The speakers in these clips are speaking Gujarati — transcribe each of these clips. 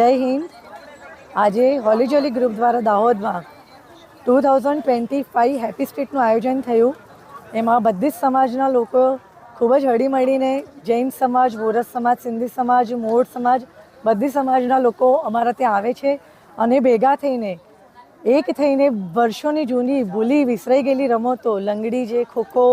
જય હિન્દ. આજે હોલીજોલી ગ્રુપ દ્વારા દાહોદમાં two thousand twenty five happy સ્ટ્રીટનું આયોજન થયું. એમાં બધી જ સમાજના લોકો ખૂબ જ હળીમળીને જૈન સમાજ, વોરસ સમાજ, સિંધી સમાજ મોડ સમાજ બધી સમાજના લોકો અમારા ત્યાં આવે છે અને ભેગા થઈને, એક થઈને વર્ષોની જૂની ભૂલી વિસરાઈ ગયેલી રમતો, લંગડી જે, ખોખો,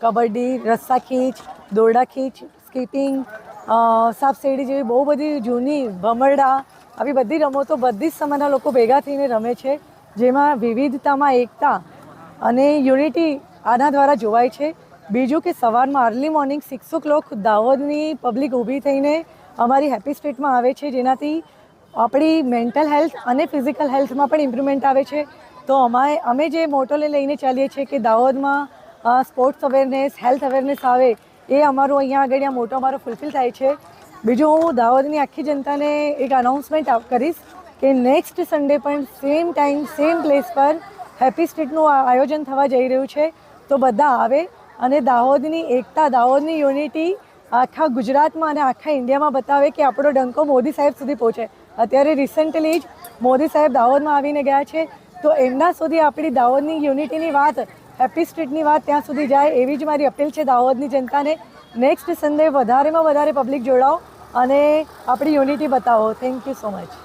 કબડ્ડી, રસ્સા ખીચ, દોરડા ખીચ સ્કીપિંગ સાપ સીડી જેવી બહુ બધી જૂની ભમરડા, આવી બધી રમતો બધી જ સમાજના લોકો ભેગા થઈને રમે છે, જેમાં વિવિધતામાં એકતા અને યુનિટી આના દ્વારા જોવાય છે. બીજું કે સવારમાં early morning six o'clock દાહોદની પબ્લિક ઊભી થઈને અમારી હેપી સ્ટ્રીટમાં આવે છે, જેનાથી આપણી મેન્ટલ હેલ્થ અને ફિઝિકલ હેલ્થમાં પણ ઇમ્પ્રુવમેન્ટ આવે છે. તો અમારે, અમે જે મોટોને લઈને ચાલીએ છીએ કે દાહોદમાં સ્પોર્ટ્સ અવેરનેસ હેલ્થ અવેરનેસ આવે એ અમારું અહીંયા આગળ આ મોટો અમારો ફૂલફિલ થાય છે. બીજું હું દાહોદની આખી જનતાને એક અનાઉન્સમેન્ટ કરીશ કે નેક્સ્ટ સન્ડે પણ સેમ ટાઈમ સેમ પ્લેસ પર હેપી સ્ટ્રીટનું આયોજન થવા જઈ રહ્યું છે. તો બધા આવે અને દાહોદની એકતા, દાહોદની યુનિટી આખા ગુજરાતમાં અને આખા ઇન્ડિયામાં બતાવે કે આપણો ડંકો મોદી સાહેબ સુધી પહોંચે. અત્યારે રિસન્ટલી જ મોદી સાહેબ દાહોદમાં આવીને ગયા છે. તો એમના સુધી આપણી દાહોદની યુનિટીની વાત હેપી સ્ટ્રીટની વાત ત્યાં સુધી જાય એવી જ મારી અપીલ છે દાહોદની જનતાને. નેક્સ્ટ સન્ડે વધારેમાં વધારે પબ્લિક જોડાઓ અને આપણી યુનિટી બતાવો. Thank you so much